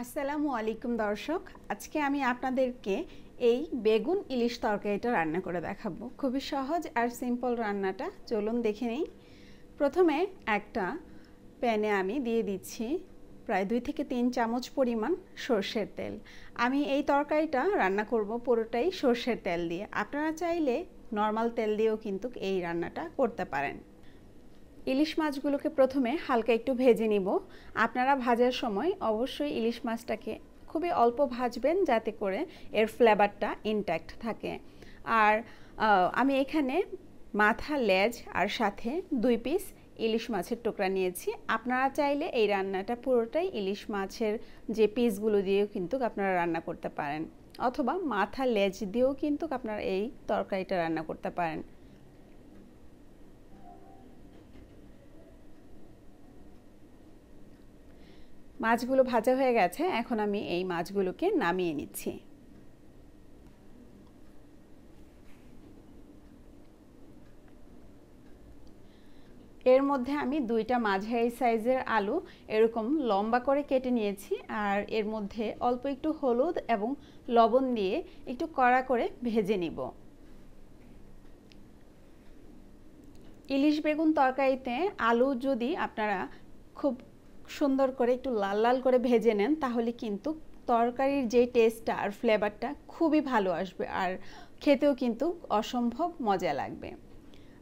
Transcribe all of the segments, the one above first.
আসসালামু আলাইকুম দর্শক। আজকে আমি আপনাদেরকে এই বেগুন ইলিশ তরকারিটা রান্না করে দেখাবো। খুবই সহজ আর সিম্পল রান্নাটা। চলুন দেখে নিই। প্রথমে একটা প্যানে আমি দিয়ে দিচ্ছি প্রায় দুই থেকে তিন চামচ পরিমাণ সর্ষের তেল। আমি এই তরকারিটা রান্না করব পুরোটাই সর্ষের তেল দিয়ে। আপনারা চাইলে নর্মাল তেল দিয়েও কিন্তু এই রান্নাটা করতে পারেন। ইলিশ মাছগুলোকে প্রথমে হালকা একটু ভেজে নিব। আপনারা ভাজার সময় অবশ্যই ইলিশ মাছটাকে খুবই অল্প ভাজবেন যাতে করে এর ফ্লেভারটা ইনট্যাক্ট থাকে। আর আমি এখানে মাথা, লেজ আর সাথে দুই পিস ইলিশ মাছের টুকরা নিয়েছি। আপনারা চাইলে এই রান্নাটা পুরোটাই ইলিশ মাছের যে পিসগুলো দিয়েও কিন্তু আপনারা রান্না করতে পারেন। অথবা মাথা, লেজ দিয়েও কিন্তু আপনারা এই তরকারিটা রান্না করতে পারেন। মাছগুলো ভাজা হয়ে গেছে, এখন আমি এই মাছগুলোকে নামিয়ে নিচ্ছি। এর মধ্যে আমি দুইটা মাঝারি সাইজের আলু এরকম লম্বা করে কেটে নিয়েছি, আর এর মধ্যে অল্প একটু হলুদ এবং লবণ দিয়ে একটু কড়া করে ভেজে নিব। ইলিশ বেগুন তরকারিতে আলু যদি আপনারা খুব সুন্দর করে একটু লাল লাল করে ভেজে নেন, তাহলে কিন্তু তরকারির যে টেস্টটা আর ফ্লেভারটা খুবই ভালো আসবে আর খেতেও কিন্তু অসম্ভব মজা লাগবে।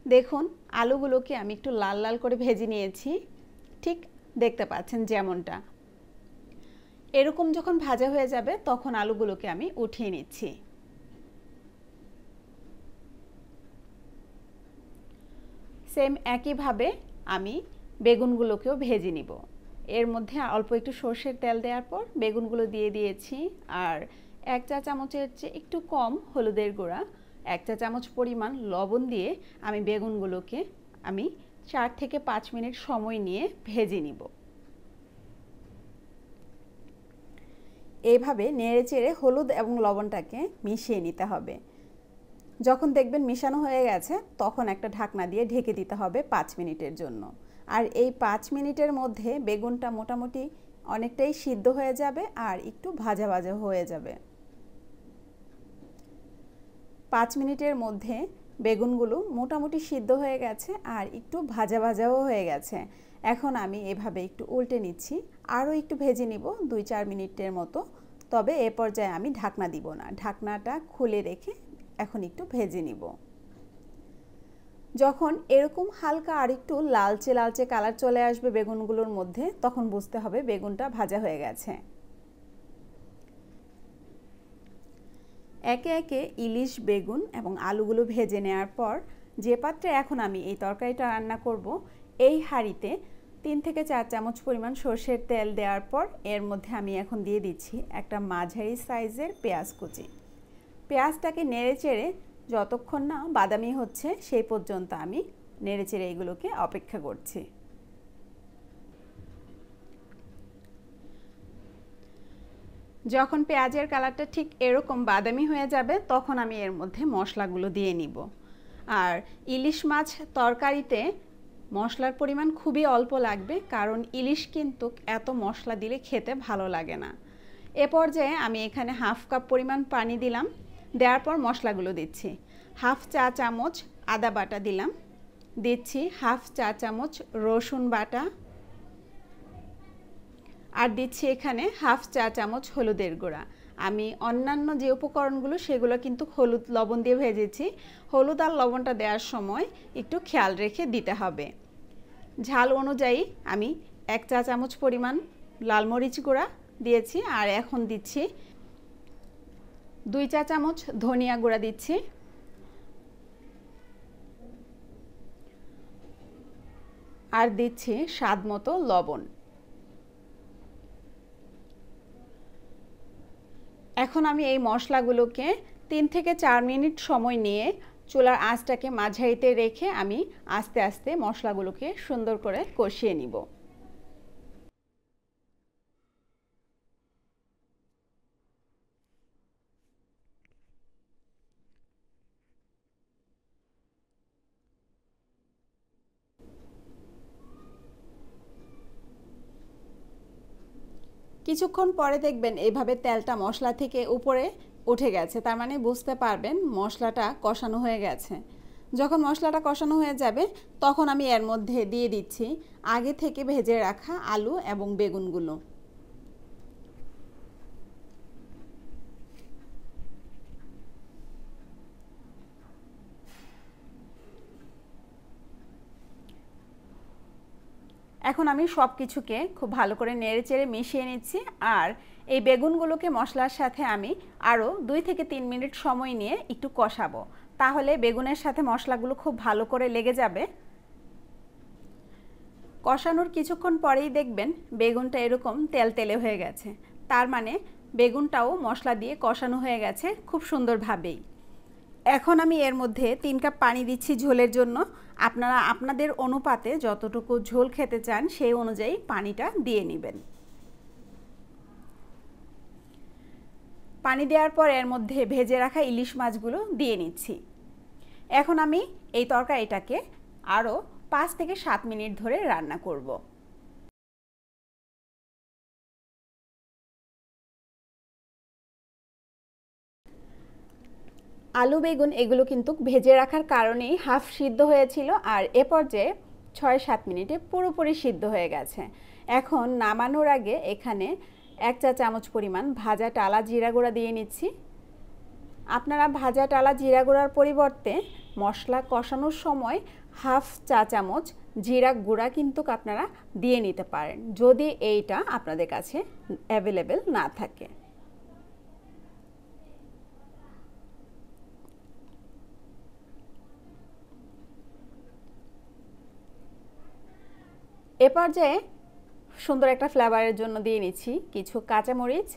দেখুন, আলুগুলোকে আমি একটু লাল লাল করে ভেজে নিয়েছি, ঠিক দেখতে পাচ্ছেন যেমনটা। এরকম যখন ভাজা হয়ে যাবে, তখন আলুগুলোকে আমি উঠিয়ে নিচ্ছি। সেম একইভাবে আমি বেগুনগুলোকেও ভেজে নিব। এর মধ্যে অল্প একটু সর্ষের তেল দেওয়ার পর বেগুনগুলো দিয়ে দিয়েছি। আর এক চা চামচের চেয়ে একটু কম হলুদের গুঁড়া, এক চা চামচ পরিমাণ লবণ দিয়ে আমি বেগুনগুলোকে আমি চার থেকে পাঁচ মিনিট সময় নিয়ে ভেজে নিব। এইভাবে নেড়ে চেড়ে হলুদ এবং লবণটাকে মিশিয়ে নিতে হবে। যখন দেখবেন মিশানো হয়ে গেছে, তখন একটা ঢাকনা দিয়ে ঢেকে দিতে হবে পাঁচ মিনিটের জন্য। আর এই পাঁচ মিনিটের মধ্যে বেগুনটা মোটামুটি অনেকটাই সিদ্ধ হয়ে যাবে আর একটু ভাজা ভাজা হয়ে যাবে। পাঁচ মিনিটের মধ্যে বেগুনগুলো মোটামুটি সিদ্ধ হয়ে গেছে আর একটু ভাজা ভাজাও হয়ে গেছে। এখন আমি এভাবে একটু উল্টে নিচ্ছি। আরও একটু ভেজে নিব দুই চার মিনিটের মতো। তবে এ পর্যায়ে আমি ঢাকনা দিব না। ঢাকনাটা খুলে রেখে এখন একটু ভেজে নিব। যখন এরকম হালকা আর একটু লালচে লালচে কালার চলে আসবে বেগুনগুলোর মধ্যে, তখন বুঝতে হবে বেগুনটা ভাজা হয়ে গেছে। একে একে ইলিশ, বেগুন এবং আলুগুলো ভেজে নেওয়ার পর, যে পাত্রে এখন আমি এই তরকারিটা রান্না করব, এই হাঁড়িতে তিন থেকে চার চামচ পরিমাণ সর্ষের তেল দেওয়ার পর, এর মধ্যে আমি এখন দিয়ে দিচ্ছি একটা মাঝারি সাইজের পেঁয়াজ কুচি। পেঁয়াজটাকে নেড়ে চেড়ে যতক্ষণ না বাদামি হচ্ছে, সেই পর্যন্ত আমি নেড়ে চেড়ে এগুলোকে অপেক্ষা করছি। যখন পেঁয়াজের কালারটা ঠিক এরকম বাদামি হয়ে যাবে, তখন আমি এর মধ্যে মশলাগুলো দিয়ে নিব। আর ইলিশ মাছ তরকারিতে মশলার পরিমাণ খুবই অল্প লাগবে, কারণ ইলিশ কিন্তু এত মশলা দিলে খেতে ভালো লাগে না। এ পর্যায়ে আমি এখানে হাফ কাপ পরিমাণ পানি দিলাম। দেওয়ার পর মশলাগুলো দিচ্ছি। হাফ চা চামচ আদা বাটা দিলাম। দিচ্ছি হাফ চা চামচ রসুন বাটা। আর দিচ্ছি এখানে হাফ চা চামচ হলুদের গুঁড়া। আমি অন্যান্য যে উপকরণগুলো, সেগুলো কিন্তু হলুদ লবণ দিয়ে ভেজেছি। হলুদ আর লবণটা দেওয়ার সময় একটু খেয়াল রেখে দিতে হবে। ঝাল অনুযায়ী আমি এক চা চামচ পরিমাণ লাল মরিচ গুঁড়া দিয়েছি। আর এখন দিচ্ছি দুই চা চামচ ধনিয়া গুঁড়া দিচ্ছি। আর দিচ্ছি স্বাদ মতো লবণ। এখন আমি এই মশলাগুলোকে তিন থেকে চার মিনিট সময় নিয়ে চুলার আঁচটাকে মাঝারিতে রেখে আমি আস্তে আস্তে মশলাগুলোকে সুন্দর করে কষিয়ে নিব। কিছুক্ষণ পরে দেখবেন এভাবে তেলটা মশলা থেকে উপরে উঠে গেছে। তার মানে বুঝতে পারবেন মশলাটা কষানো হয়ে গেছে। যখন মশলাটা কষানো হয়ে যাবে, তখন আমি এর মধ্যে দিয়ে দিচ্ছি আগে থেকে ভেজে রাখা আলু এবং বেগুনগুলো। এখন আমি সব কিছুকে খুব ভালো করে নেড়ে চেড়ে মিশিয়ে নিচ্ছি আর এই বেগুনগুলোকে মশলার সাথে আমি আরও দুই থেকে তিন মিনিট সময় নিয়ে একটু কষাবো। তাহলে বেগুনের সাথে মশলাগুলো খুব ভালো করে লেগে যাবে। কষানোর কিছুক্ষণ পরেই দেখবেন বেগুনটা এরকম তেল তেলে হয়ে গেছে। তার মানে বেগুনটাও মশলা দিয়ে কষানো হয়ে গেছে খুব সুন্দরভাবেই। এখন আমি এর মধ্যে তিন কাপ পানি দিচ্ছি ঝোলের জন্য। আপনারা, আপনাদের অনুপাতে যতটুকু ঝোল খেতে চান সেই অনুযায়ী পানিটা দিয়ে নেবেন। পানি দেওয়ার পর এর মধ্যে ভেজে রাখা ইলিশ মাছগুলো দিয়ে নিচ্ছি। এখন আমি এই তরকারিটাকে আরও পাঁচ থেকে সাত মিনিট ধরে রান্না করব। আলু, বেগুন এগুলো কিন্তু ভেজে রাখার কারণেই হাফ সিদ্ধ হয়েছিল আর এ পর্যায়ে ছয়, সাত মিনিটে পুরোপুরি সিদ্ধ হয়ে গেছে। এখন নামানোর আগে এখানে এক চা চামচ পরিমাণ ভাজা টালা জিরা গুঁড়া দিয়ে নিচ্ছি। আপনারা ভাজা টালা জিরা গুঁড়ার পরিবর্তে মশলা কষানোর সময় হাফ চা চামচ জিরা গুঁড়া কিন্তু আপনারা দিয়ে নিতে পারেন, যদি এইটা আপনাদের কাছে অ্যাভেলেবেল না থাকে। এ পর্যায়ে সুন্দর একটা ফ্লেভারের জন্য দিয়ে নিচ্ছি কিছু কাঁচামরিচ।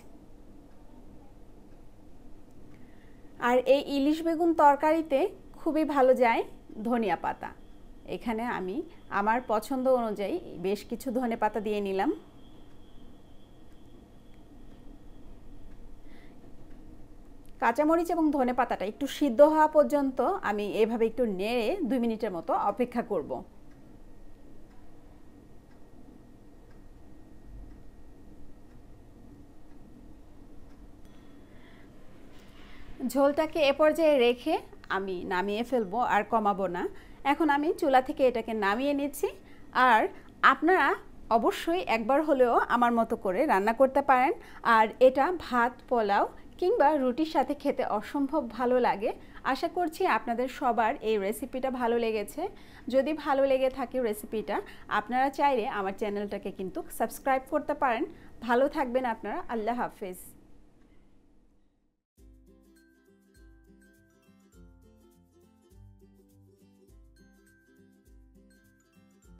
আর এই ইলিশ বেগুন তরকারিতে খুবই ভালো যায় ধনিয়া পাতা। এখানে আমি আমার পছন্দ অনুযায়ী বেশ কিছু ধনে পাতা দিয়ে নিলাম। কাঁচামরিচ এবং ধনে পাতাটা একটু সিদ্ধ হওয়া পর্যন্ত আমি এভাবে একটু নেড়ে দুই মিনিটের মতো অপেক্ষা করব। ঝোলটাকে এ পর্যায়ে রেখে আমি নামিয়ে ফেলব আর কমাবো না। এখন আমি চুলা থেকে এটাকে নামিয়ে নিচ্ছি। আর আপনারা অবশ্যই একবার হলেও আমার মতো করে রান্না করতে পারেন। আর এটা ভাত, পোলাও কিংবা রুটির সাথে খেতে অসম্ভব ভালো লাগে। আশা করছি আপনাদের সবার এই রেসিপিটা ভালো লেগেছে। যদি ভালো লেগে থাকে রেসিপিটা, আপনারা চাইলে আমার চ্যানেলটাকে কিন্তু সাবস্ক্রাইব করতে পারেন। ভালো থাকবেন আপনারা। আল্লাহ হাফেজ।